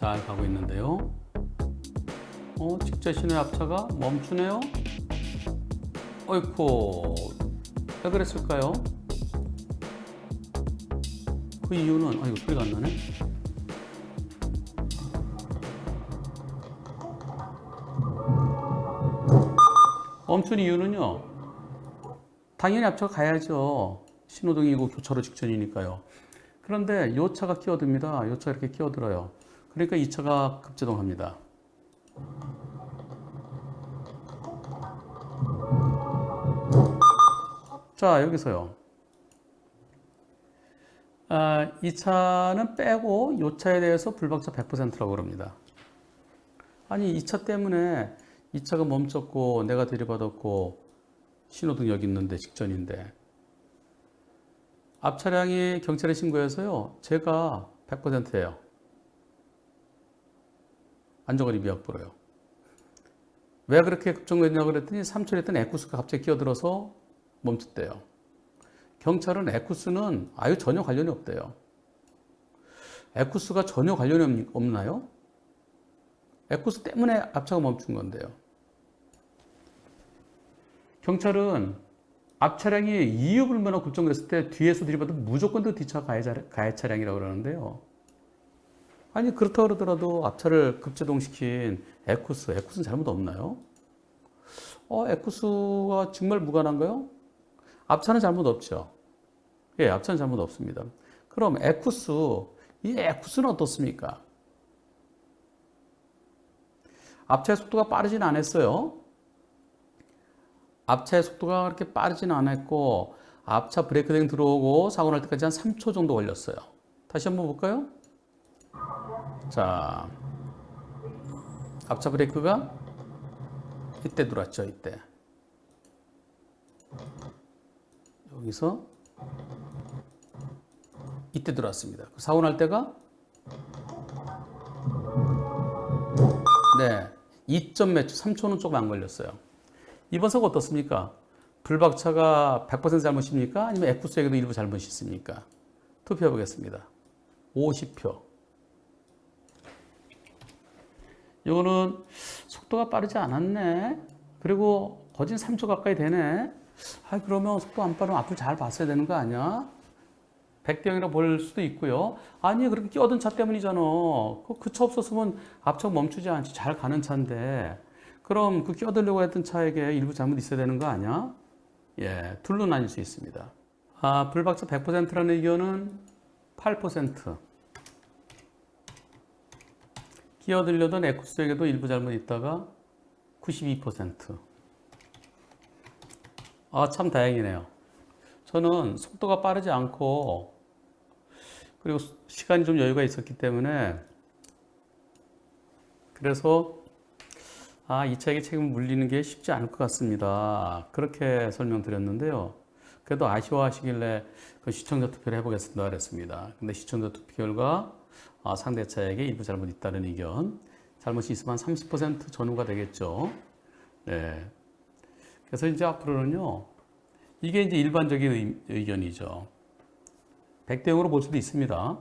잘 가고 있는데요. 어, 직접 신의 앞차가 멈추네요. 어이쿠, 왜 그랬을까요? 그 이유는, 아이고, 소리가 안 나네. 멈춘 이유는요, 당연히 앞차가 가야죠. 신호등이고 교차로 직전이니까요. 그런데 요 차가 끼어듭니다. 요 차가 이렇게 끼어들어요. 그러니까 이 차가 급제동합니다. 자, 여기서요. 아, 이 차는 빼고 이 차에 대해서 불박차 100%라고 그럽니다. 아니, 이차 때문에 이 차가 멈췄고 내가 들이받았고 신호등 여기 있는데 직전인데 앞 차량이 경찰에 신고해서요. 제가 100%예요. 안전거리 미약부로요. 왜 그렇게 급정거했냐고 그랬더니 3초에 있던 에쿠스가 갑자기 끼어들어서 멈췄대요. 경찰은 에쿠스는 아유 전혀 관련이 없대요. 에쿠스가 전혀 관련이 없- 없나요? 에쿠스 때문에 앞차가 멈춘 건데요. 경찰은 앞 차량이 이유불명으로 급정거했을 때 뒤에서 들이받도 무조건 그 뒷차 가해, 차- 가해 차량이라고 그러는데요. 아니 그렇다 그러더라도 앞차를 급제동시킨 에쿠스, 에쿠스는 잘못 없나요? 어, 에쿠스가 정말 무관한가요? 앞차는 잘못 없죠. 예, 앞차는 잘못 없습니다. 그럼 에쿠스, 이 에쿠스는 어떻습니까? 앞차의 속도가 빠르진 않았어요. 앞차의 속도가 그렇게 빠르진 않았고 앞차 브레이크 등 들어오고 사고 날 때까지 한 3초 정도 걸렸어요. 다시 한번 볼까요? 자, 앞차 브레이크가 이때 들어왔죠, 이때. 여기서 이때 들어왔습니다. 사고 날 때가 네, 2점 몇 초, 3초는 조금 안 걸렸어요. 이번 사고 어떻습니까? 불박차가 100% 잘못입니까? 아니면 에쿠스에게도 일부 잘못이 있습니까? 투표해 보겠습니다. 50표. 이거는 속도가 빠르지 않았네. 그리고 거진 3초 가까이 되네. 아, 그러면 속도 안 빠르면 앞을 잘 봤어야 되는 거 아니야? 100대 0이라 볼 수도 있고요. 아니, 그렇게 끼어든 차 때문이잖아. 그 차 없었으면 앞차가 멈추지 않지. 잘 가는 차인데. 그럼 그 끼어들려고 했던 차에게 일부 잘못 있어야 되는 거 아니야? 예, 둘로 나뉠 수 있습니다. 아, 불박차 100%라는 의견은 8%. 끼어들려던 에쿠스에게도 일부 잘못 있다가 92%. 아, 참 다행이네요. 저는 속도가 빠르지 않고 그리고 시간이 좀 여유가 있었기 때문에 그래서 아, 이 차에게 책임을 물리는 게 쉽지 않을 것 같습니다. 그렇게 설명드렸는데요. 그래도 아쉬워하시길래 그 시청자 투표를 해보겠습니다. 그랬습니다. 근데 시청자 투표 결과 아, 상대 차에게 일부 잘못 있다는 의견. 잘못이 있으면 30% 전후가 되겠죠. 네. 그래서 이제 앞으로는요. 이게 이제 일반적인 의- 의견이죠. 100대 0으로 볼 수도 있습니다.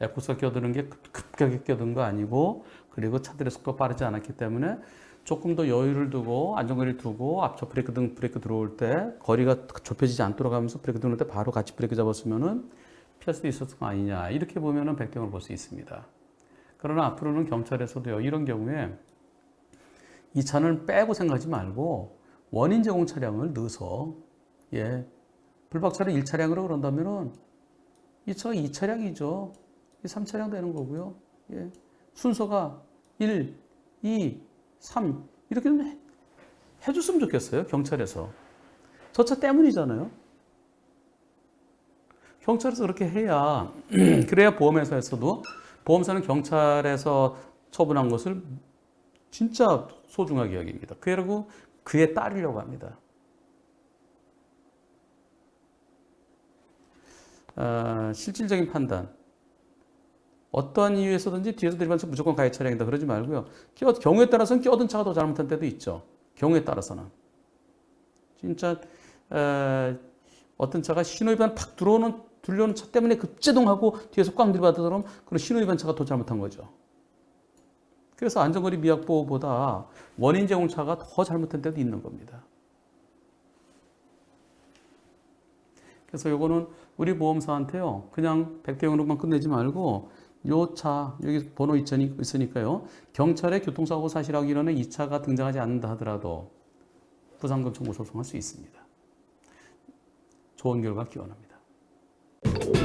에쿠스가 끼어드는 게 급- 급하게 끼어든 거 아니고 그리고 차들의 속도가 빠르지 않았기 때문에 조금 더 여유를 두고 안전거리를 두고 앞차 브레이크 등 브레이크 들어올 때 거리가 좁혀지지 않도록 하면서 브레이크 들어올 때 바로 같이 브레이크 잡았으면은 피할 수도 있었을 거 아니냐 이렇게 보면은 100대 0으로 볼수 있습니다. 그러나 앞으로는 경찰에서도요 이런 경우에 이 차는 빼고 생각하지 말고 원인 제공 차량을 넣어서 예 불박차를 1차량으로 그런다면은 이 차가 2차량이죠. 이 3차량 되는 거고요. 예. 순서가 1, 2, 3 이렇게 좀 해, 해줬으면 좋겠어요. 경찰에서. 저 차 때문이잖아요. 경찰에서 그렇게 해야 그래야 보험회사에서도 보험사는 경찰에서 처분한 것을 진짜 소중하게 여깁니다. 그러고 그에 따르려고 합니다. 아, 실질적인 판단. 어떠한 이유에서든지 뒤에서 들이받쳐 무조건 가해 차량이다 그러지 말고요. 경우에 따라서는 끼어든 차가 더 잘못한 때도 있죠. 경우에 따라서는. 진짜 에, 어떤 차가 신호위반 팍 들어오는 들려오는 차 때문에 급제동하고 뒤에서 꽝 들이받으면 그런 신호위반 차가 더 잘못한 거죠. 그래서 안전거리 미확보보다 원인 제공차가 더 잘못된 때도 있는 겁니다. 그래서 요거는 우리 보험사한테요. 그냥 백대용으로만 끝내지 말고 요 차 여기 번호 있으니- 있으니까요. 경찰에 교통사고 사실하고 이러는 이 차가 등장하지 않는다 하더라도 부상금 청구 소송할 수 있습니다. 좋은 결과 기원합니다. you